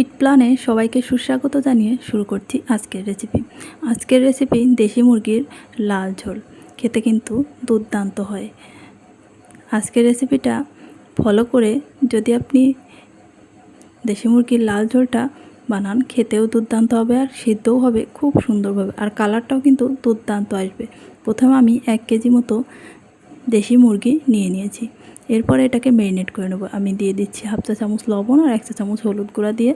ইট প্ল্যানে সবাইকে সুস্বাগত জানিয়ে শুরু করছি আজকের রেসিপি আজকের রেসিপি দেশি মুরগির লাল ঝোল। খেতে কিন্তু দুর্দান্ত হয়। আজকের রেসিপিটা ফলো করে যদি আপনি দেশি মুরগির লাল ঝোলটা বানান, খেতেও দুর্দান্ত হবে আর সিদ্ধও হবে খুব সুন্দরভাবে। আর কালারটাও কিন্তু দুর্দান্ত আসবে। প্রথমে আমি এক কেজি মতো দেশি মুরগি নিয়ে নিয়েছি। এরপরে এটাকে মেরিনেট করে নেব। আমি দিয়ে দিচ্ছি হাফ চা চামচ লবণ আর এক চা চামচ হলুদ গুঁড়া দিয়ে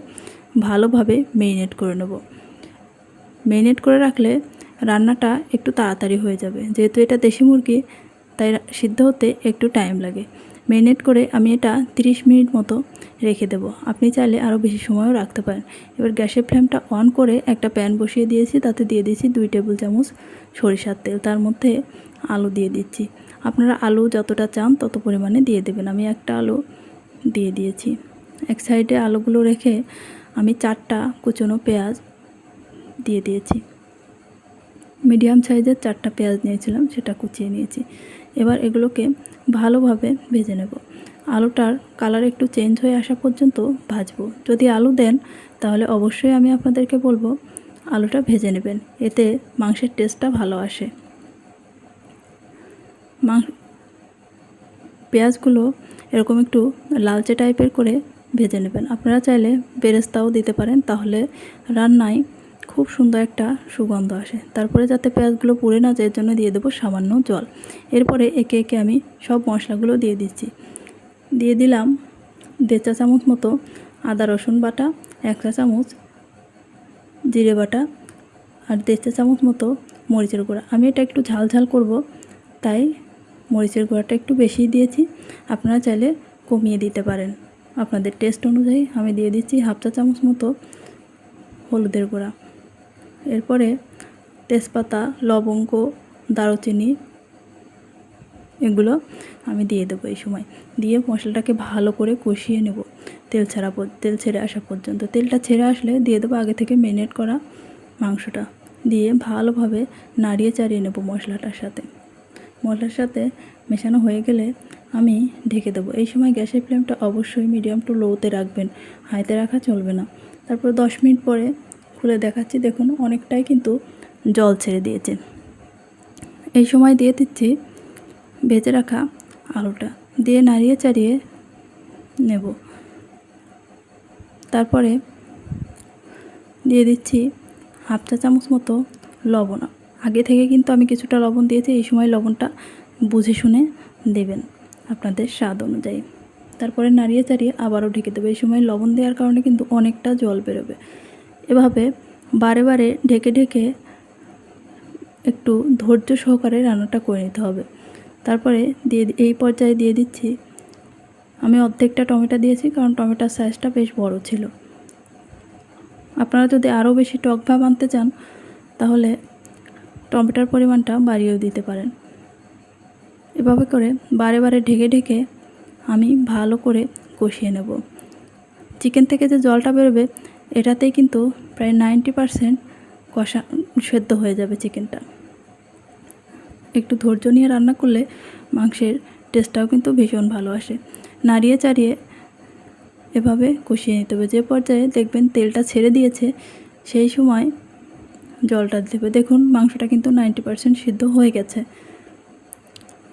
ভালোভাবে মেরিনেট করে নেব। মেরিনেট করে রাখলে রান্নাটা একটু তাড়াতাড়ি হয়ে যাবে। যেহেতু এটা দেশি মুরগি, তাই সিদ্ধ হতে একটু টাইম লাগে। মেরিনেট করে আমি এটা 30 মিনিট মতো রেখে দেব। আপনি চাইলে আরও বেশি সময়ও রাখতে পারেন। এবার গ্যাসের ফ্লেমটা অন করে একটা প্যান বসিয়ে দিয়েছি। তাতে দিয়ে দিয়েছি দুই টেবিল চামচ সরিষার তেল। তার মধ্যে আলু দিয়ে দিচ্ছি। আপনারা আলু যতটা চান তত পরিমাণে দিয়ে দেবেন। আমি একটা আলু দিয়ে দিয়েছি। এক সাইডে আলুগুলো রেখে আমি চারটা কুচনো পেঁয়াজ দিয়ে দিয়েছি। মিডিয়াম সাইজের চারটা পেঁয়াজ নিয়েছিলাম, সেটা কুচিয়ে নিয়েছি। এবার এগুলোকে ভালোভাবে ভেজে নেব। আলুটার কালার একটু চেঞ্জ হয়ে আসা পর্যন্ত ভাজবো। যদি আলু দেন, তাহলে অবশ্যই আমি আপনাদেরকে বলব, আলুটা ভেজে নেবেন। এতে মাংসের টেস্টটা ভালো আসে। মাংস পেঁয়াজগুলো এরকম একটু লালচে টাইপের করে ভেজে নেবেন। আপনারা চাইলে বেরেস্তাও দিতে পারেন, তাহলে রান্নায় খুব সুন্দর একটা সুগন্ধ আসে। তারপরে যাতে পেঁয়াজগুলো পুড়ে না যায় জন্য দিয়ে দেবো সামান্য জল। এরপরে একে একে আমি সব মশলাগুলো দিয়ে দিচ্ছি। দিয়ে দিলাম দেড় চা চামচ মতো আদা, রসুন বাটা, এক চা চামচ জিরে বাটা আর দেড় চা চামচ মতো মরিচের গুঁড়া। আমি এটা একটু ঝাল ঝাল করব, তাই মরিচের গুঁড়াটা একটু বেশি দিয়েছি। আপনারা চাইলে কমিয়ে দিতে পারেন। আপনাদের টেস্ট অনুযায়ী আমি দিয়ে দিচ্ছি হাফ চা চামচ মতো হলুদের গুঁড়া। এরপরে তেজপাতা, লবঙ্গ, দারুচিনি এগুলো আমি দিয়ে দেবো এই সময়। দিয়ে মশলাটাকে ভালো করে কষিয়ে নেব। তেল ছাড়া তেল ছেড়ে আসা পর্যন্ত। তেলটা ছেড়ে আসলে দিয়ে দেবো আগে থেকে মেরিনেট করা মাংসটা। দিয়ে ভালোভাবে নাড়িয়ে চাড়িয়ে নেব মশলাটার সাথে। মশলার সাথে মেশানো হয়ে গেলে আমি ঢেকে দেবো। এই সময় গ্যাসের ফ্লেমটা অবশ্যই মিডিয়াম টু লোতে রাখবেন। হাইতে রাখা চলবে না। তারপর দশ মিনিট পরে খুলে দেখাচ্ছি, দেখুন অনেকটাই কিন্তু জল ছেড়ে দিয়েছে। এই সময় দিয়ে দিচ্ছি ভেজে রাখা আলুটা। দিয়ে নাড়িয়ে চাড়িয়ে নেব। তারপরে দিয়ে দিচ্ছি হাফ চা চামচ মতো লবণ। আগে থেকে কিন্তু আমি কিছুটা লবণ দিয়েছি, এই সময় লবণটা বুঝে শুনে দেবেন আপনাদের স্বাদ অনুযায়ী। তারপরে নাড়িয়ে চাড়িয়ে আবারও ঢেকে দেবে। এই সময় লবণ দেওয়ার কারণে কিন্তু অনেকটা জল বেরোবে। এভাবে বারে বারে ঢেকে ঢেকে একটু ধৈর্য সহকারে রান্নাটা করে নিতে হবে। তারপরে দিয়ে এই পর্যায়ে দিয়ে দিচ্ছি। আমি অর্ধেকটা টমেটো দিয়েছি, কারণ টমেটোর সাইজটা বেশ বড় ছিল। আপনারা যদি আরও বেশি টক ভাব আনতে চান, তাহলে টমেটোর পরিমাণটা বাড়িয়েও দিতে পারেন। এভাবে করে বারে বারে ঢেকে ঢেকে আমি ভালো করে কষিয়ে নেব। চিকেন থেকে যে জলটা বেরোবে, এটাতেই কিন্তু প্রায় নাইনটি পারসেন্ট কষা সেদ্ধ হয়ে যাবে চিকেনটা। একটু ধৈর্য নিয়ে রান্না করলে মাংসের টেস্টটাও কিন্তু ভীষণ ভালো আসে। নাড়িয়ে চাড়িয়ে এভাবে কষিয়ে নিতে হবে। যে পর্যায়ে দেখবেন তেলটা ছেড়ে দিয়েছে, সেই সময় জলটা দেবে। দেখুন, মাংসটা কিন্তু নাইনটি পারসেন্ট সিদ্ধ হয়ে গেছে।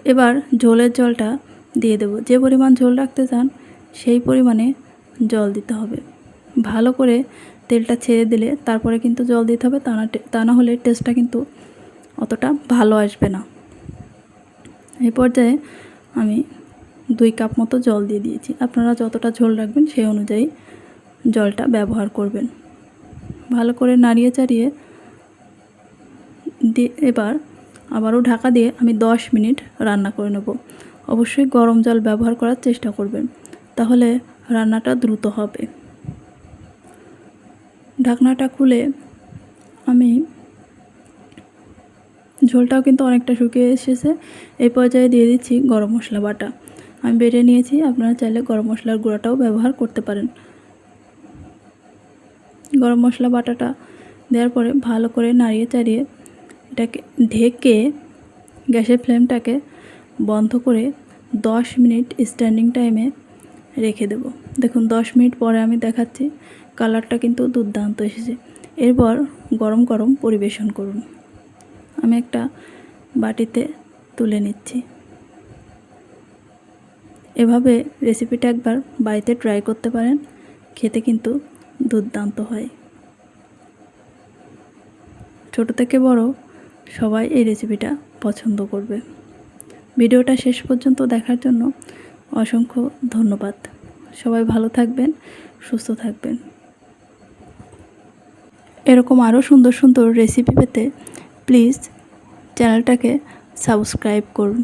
এবার ঝোলের জলটা দিয়ে দেব। যে পরিমাণ ঝোল রাখতে চান, সেই পরিমাণে জল দিতে হবে। ভালো করে তেলটা ছেড়ে দিলে তারপরে কিন্তু জল দিতে হবে। তা না তা না হলে টেস্টটা কিন্তু অতটা ভালো আসবে না। এই পর্যায়ে আমি দুই কাপ মতো জল দিয়ে দিয়েছি। আপনারা যতটা ঝোল রাখবেন সেই অনুযায়ী জলটা ব্যবহার করবেন। ভালো করে নাড়িয়ে চাড়িয়ে দিয়ে এবার আবারও ঢাকা দিয়ে আমি 10 মিনিট রান্না করে নেব। অবশ্যই গরম জল ব্যবহার করার চেষ্টা করবেন, তাহলে রান্নাটা দ্রুত হবে। ঢাকনাটা খুলে আমি ঝোলটাও কিন্তু অনেকটা শুকিয়ে এসেছে। এই পর্যায়ে দিয়ে দিচ্ছি গরম মশলা বাটা। আমি বেটে নিয়েছি, আপনারা চাইলে গরম মশলার গুঁড়াটাও ব্যবহার করতে পারেন। গরম মশলা বাটাটা দেওয়ার পরে ভালো করে নাড়িয়ে চাড়িয়ে এটাকে ঢেকে গ্যাসের ফ্লেমটাকে বন্ধ করে দশ মিনিট স্ট্যান্ডিং টাইমে রেখে দেব। দেখুন, দশ মিনিট পরে আমি দেখাচ্ছি, কালারটা কিন্তু দুর্দান্ত এসেছে। এরপর গরম গরম পরিবেশন করুন। আমি একটা বাটিতে তুলে নিচ্ছি। এভাবে রেসিপিটা একবার বাড়িতে ট্রাই করতে পারেন, খেতে কিন্তু দুর্দান্ত হয়। ছোট থেকে বড় সবাই এই রেসিপিটা পছন্দ করবে। ভিডিওটা শেষ পর্যন্ত দেখার জন্য অসংখ্য ধন্যবাদ। সবাই ভালো থাকবেন, সুস্থ থাকবেন। এরকম আরও সুন্দর সুন্দর রেসিপি পেতে প্লিজ চ্যানেলটাকে সাবস্ক্রাইব করুন।